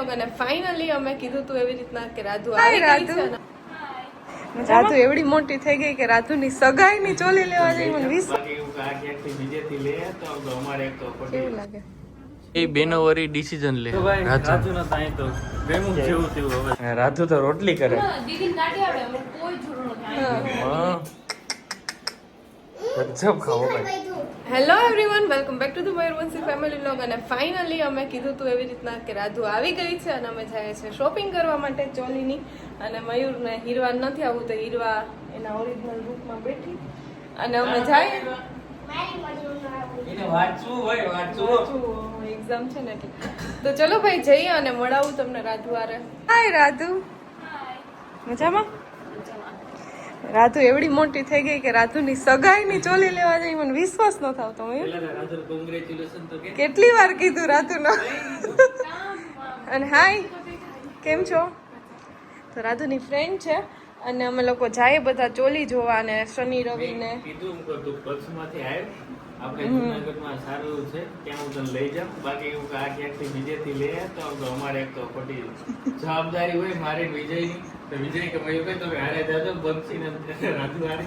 Vlog અને finally અમે કીધું તું એવી રીતના કે રાધુ આવી રાધુ. રાધુ એવડી મોટી થઈ ગઈ કે રાધુની સગાઈ ની ચોલી લેવા જઈ મને વીસ એવું કે આ ક્યાંકથી બીજેથી લે તો અમારે એક તો ખોટી કેવું લાગે? એ બેનો વરી ડિસિઝન લે. રાધુ રાજુ ના તાઈ તો ગમ્યું જેવું તેવું હવે. રાધુ તો રોટલી કરે. હા. ગજબ ખાવો ભાઈ. Hello everyone welcome back to the Mayurvanshi family vlog અને ફાઇનલી અમે કીધું તું એવી રીતના કે રાધુ આવી ગઈ છે અને અમે જઈએ છીએ શોપિંગ કરવા માટે ચોલીની. અને મયુરને હીરવા નથી આવું તો હીરવા એના ઓરિજિનલ રૂપમાં બેઠી. અને અમે જઈએ એક્ઝામ છે. ને એટલે. તો ચલો ભાઈ જઈએ અને મળાવું તમને રાધુ આરે હાય રાધુ મજામાં? રાધુ એવડી મોટી થઈ ગઈ કે રાધુની સગાઈની ચોલી લેવા જઈ મને વિશ્વાસ ન થતો કેટલી વાર કીધું રાધુનો અને હાય કેમ છો? તો રાધુની ફ્રેન્ડ છે અને અમે લોકો જાય બધા ચોલી જોવા ને શનિ રવિ ને આપણે જુનાગઢમાં સારું એવું છે ત્યાં હું તને લઈ જાઉં. બાકી એવું આ ક્યાંકથી બીજેથી લે તો અમારે એક તો ખોટી જવાબદારી હોય મારી વિજયની. તો વિજય કે તમે હારે જાજો બંસી ને રાજુ હારે.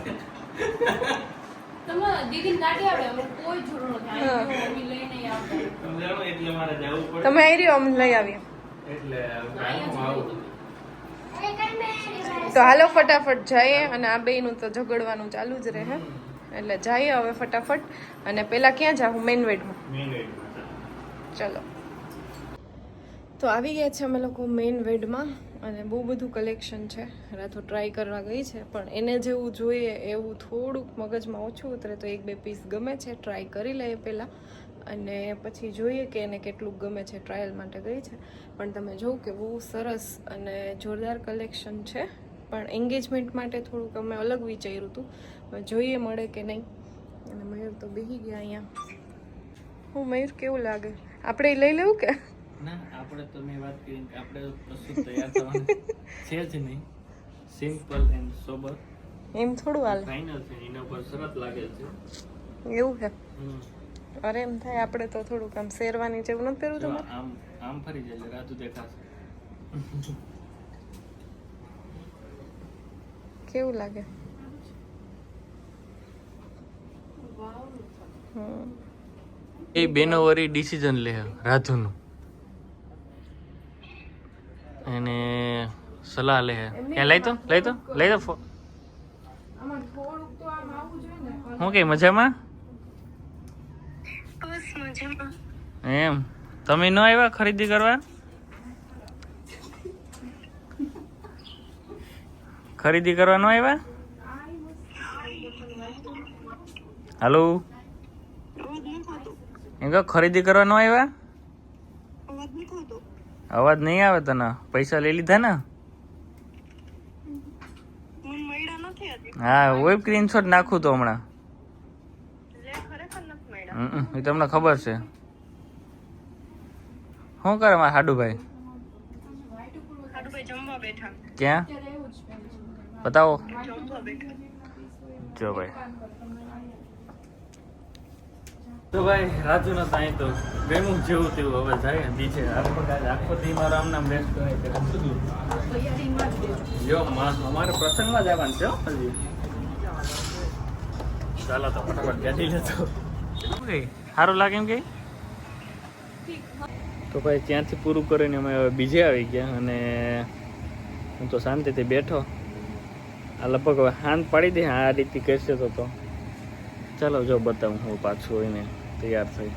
સમજાણો એટલે મારે જવું પડે. તમે આવી રહ્યો અમે લઈ આવીએ. એટલે આવું. તો હાલો ફટાફટ જઈએ અને આ બેયનું તો ઝઘડવાનું ચાલુ જ રહે એટલે જઈએ હવે ફટાફટ. અને પેલા ક્યાં જાઉં? મેઇન વેડમાં ચલો. તો આવી ગયા છે અમે લોકો મેઇન વેડમાં અને બહુ બધું કલેક્શન છે. રાતો ટ્રાય કરવા ગઈ છે, પણ એને જેવું જોઈએ એવું થોડુંક મગજમાં ઓછું ઉતરે તો એક બે પીસ ગમે છે ટ્રાય કરી લઈએ પહેલાં. અને પછી જોઈએ કે એને કેટલું ગમે છે ટ્રાયલ માટે ગઈ છે. પણ તમે જોવું કે બહુ સરસ અને જોરદાર કલેક્શન છે. પણ એન્ગેજમેન્ટ માટે થોડુંક અમે અલગ વિચાર્યું હતું. જોઈએ મળે કે નહીં. અને મયુર તો બેસી ગયા અહીંયા. હું મયુર કેવું લાગે? આપણે લઈ લેવું કે? ના આપણે તો મેં વાત કરી કે આપણે કશું તૈયાર થવાનું છે જ નહીં. સિમ્પલ એન્ડ સોબર એમ થોડું હાલ. ફાઇનલ છે એના પર સરસ લાગે છે. એવું છે અરે એમ થાય આપણે તો થોડુંક આમ શેરવાની જેવું નથી પહેરવું જો તમારે? આમ આમ ફરી જશે રાતું દેખાશે. કેવું લાગે? એ બેનો વરી ડિસિઝન લે રાધુનું. એને સલાહ લે. ક્યાં લઈ તો? લઈ તો? લઈ તો હું કે મજામાં? એમ. તમે ન આવ્યા ખરીદી કરવા? ખરીદી કરવા ન આવ્યા? હાલો? એમ ખરીદી કરવા ન આવ્યા? અવાજ નહીં આવે તને? પૈસા લઈ લીધા ને? હા વેબ સ્ક્રીનશોટ નાખું તો હમણાં. હમ, એ તમને ખબર છે. શું કરે મારા હાડુભાઈ? ક્યાં? બતાવો. જો ભાઈ. તો ભાઈ રાજુ ના તાઈ તો ગમ્યું જેવું તેવું હવે જાય બીજે આખો આખો દી નામ શું જો અમારે પ્રસંગમાં જવાનું છે હજી ચાલો તો ફટાફટ ગાડી લેતો સારું લાગે એમ કઈ? તો ભાઈ, ત્યાંથી પૂરું કરીને અમે હવે બીજે આવી ગયા અને હું તો શાંતિથી બેઠો. આ લગભગ હવે હાથ પાડી દે, આ રીતે કરશે તો તો. ચાલો, જો બતાવું હું પાછું હોઈને તૈયાર થઈ.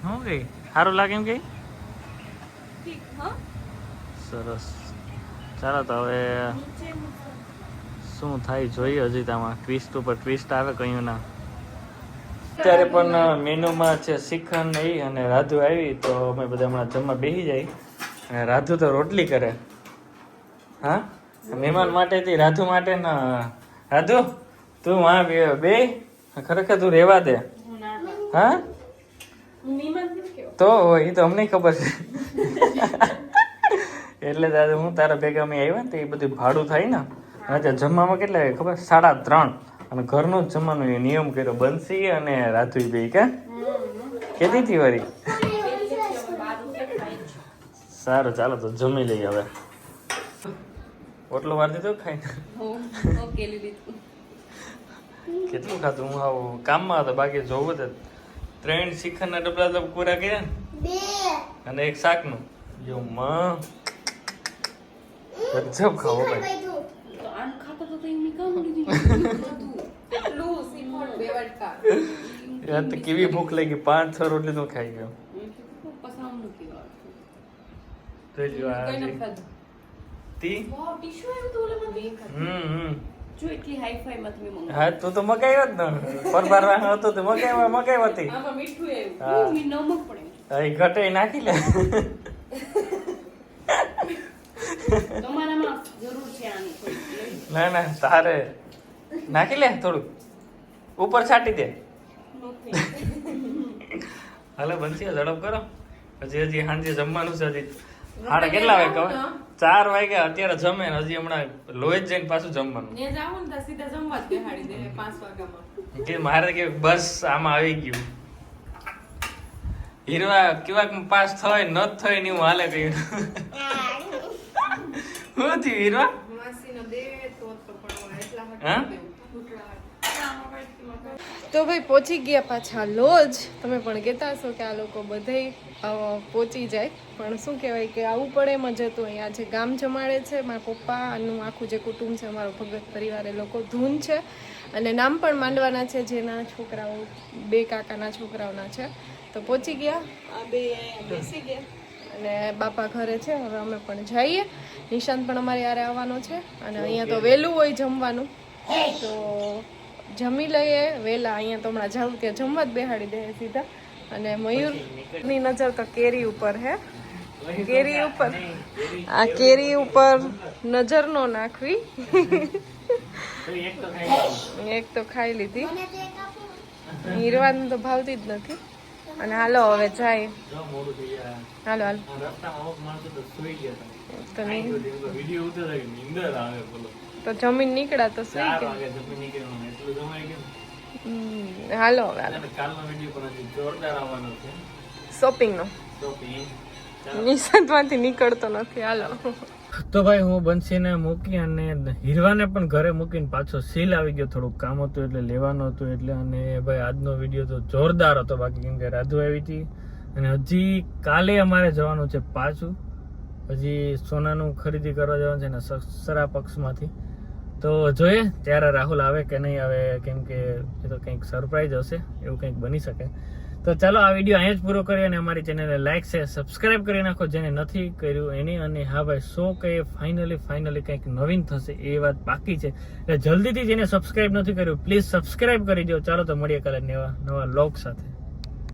શું કહે સારું લાગે એમ કે? સરસ. ચાલો તો હવે શું થાય જોઈએ હજી તમાર ટ્વિસ્ટ ઉપર ટ્વિસ્ટ આવે કયું ના? અત્યારે પણ મેનુમાં છે શ્રીખંડ એ અને રાધુ આવી તો અમે બધા હમણાં જમવા બેસી જાય. અને રાધુ તો રોટલી કરે. હા? મહેમાન માટેથી રાધુ માટે ના રાધુ તું માં બે બે? ખરેખર તું રહેવા દે. હા તો એ તો અમને ખબર છે. એટલે દાદા હું તારા ભેગા અમે આવ્યા ને તો એ બધું ભાડું થાય ને. આજે જમવામાં કેટલા ખબર? સાડા ત્રણ. અને ઘરનું જ જમવાનું એ નિયમ કર્યો. બંસી અને રાધુ બે કે? કેતી હતી વળી સારું ચાલો તો જમી લઈએ હવે. ઓટલો વાર દીધો ખાઈને? કેટલું ખાધું? હું આવું કામમાં હતો બાકી જોવું તો ત્રણ શિખરના ડબલા તો પૂરા કર્યા ને? અને એક શાકનું. જો માં. ગજબ ખાવો ભાઈ. યાર તો કેવી ભૂખ લાગી. પાંચ છ રોટલી તો ખાઈ ગયો. તો જો આ જે હા તું તો મગાવ્યો જ ને. પરબાર હતો તો મગાવ્યા મગાવ્યો હતી. હા. હા, એ ઘટે નાખી લે. ના ના તારે. નાખી લે થોડુંક. ઉપર છાંટી દે. હાલો બનશે ઝડપ કરો. હજી હજી સાંજે જમવાનું છે હજી. સાડા કેટલા વાગે ખબર ચાર વાગ્યા અત્યારે જમે ને હજી હમણાં લોહી જ જઈને પાછું જમવાનું. કે મારે કે બસ આમાં આવી ગયું. હીરવા કેવાક પાસ થાય ન થાય ને હું હાલે કઈ. શું થયું હીરવા? હા? તો ભાઈ પહોંચી ગયા પાછા લોજ. તમે પણ કહેતા હશો કે આ લોકો બધે પહોંચી જાય. પણ શું કહેવાય કે આવું પડે એમ જ હતું. અહીંયા જે ગામ જમાડે છે મારા પપ્પાનું આખું જે કુટુંબ છે અમારો ભગત પરિવાર એ લોકો ધૂન છે. અને નામ પણ માંડવાના છે જેના છોકરાઓ બે કાકાના છોકરાઓના છે. તો પહોંચી ગયા. આ બે બેસી ગયા. અને બાપા ઘરે છે હવે અમે પણ જઈએ. નિશાંત પણ અમારે યારે આવવાનો છે. અને અહીંયા તો વહેલું હોય જમવાનું. તો જમી લઈએ. વહેલા અહીંયા તો હમણાં જાઉં ત્યાં જમવા જ બેહાડી દે સીધા. અને મયુરની નજર તો કેરી ઉપર હે. કેરી ઉપર. આ કેરી ઉપર નજર નો નાખવી. એક તો ખાઈ લીધી. હીરવાનું તો ભાવતી જ નથી. અને હાલો હવે જાય. હાલો હાલો. તો નહીં. તો જમીન નીકળ્યા તો સુઈ ગયા વાગે જમી નીકળવાનું એટલું જમાઈ ગયું. હમ, હાલો હવે હાલો. અને કાલનો વીડિયો પણ હજી જોરદાર આવવાનો છે. શોપિંગનો શોપિંગ નિશાંતમાંથી નીકળતો નથી હાલો. તો ભાઈ હું બંસીને મૂકી અને હીરવાને પણ ઘરે મૂકીને પાછો સીલ આવી ગયો. થોડુંક કામ હતું એટલે લેવાનું હતું એટલે અને ભાઈ આજનો વીડિયો તો જોરદાર હતો. બાકી કેમ કે રાધુ આવી હતી અને હજી કાલે અમારે જવાનું છે પાછું. હજી સોનાનું ખરીદી કરવા જવાનું છે ને સસરા પક્ષમાંથી. તો જોઈએ, ત્યારે રાહુલ આવે કે નહીં આવે, કેમ કે એ તો કંઈક સરપ્રાઈઝ હશે, એવું કંઈક બની શકે. તો ચાલો, આ વીડિયો અહીંયા જ પૂરો કરીએ અને અમારી ચેનલને લાઈક છે સબસ્ક્રાઇબ કરી નાખો, જેને નથી કર્યું એની. અને હા ભાઈ, શો કે ફાઇનલી ફાઇનલી કંઈક નવીન થશે, એ વાત બાકી છે. એટલે જલ્દીથી જેને સબસ્ક્રાઇબ નથી કર્યું પ્લીઝ સબસ્ક્રાઇબ કરી દો. ચાલો, તો મળીએ કાલે નવા નવા લોક સાથે.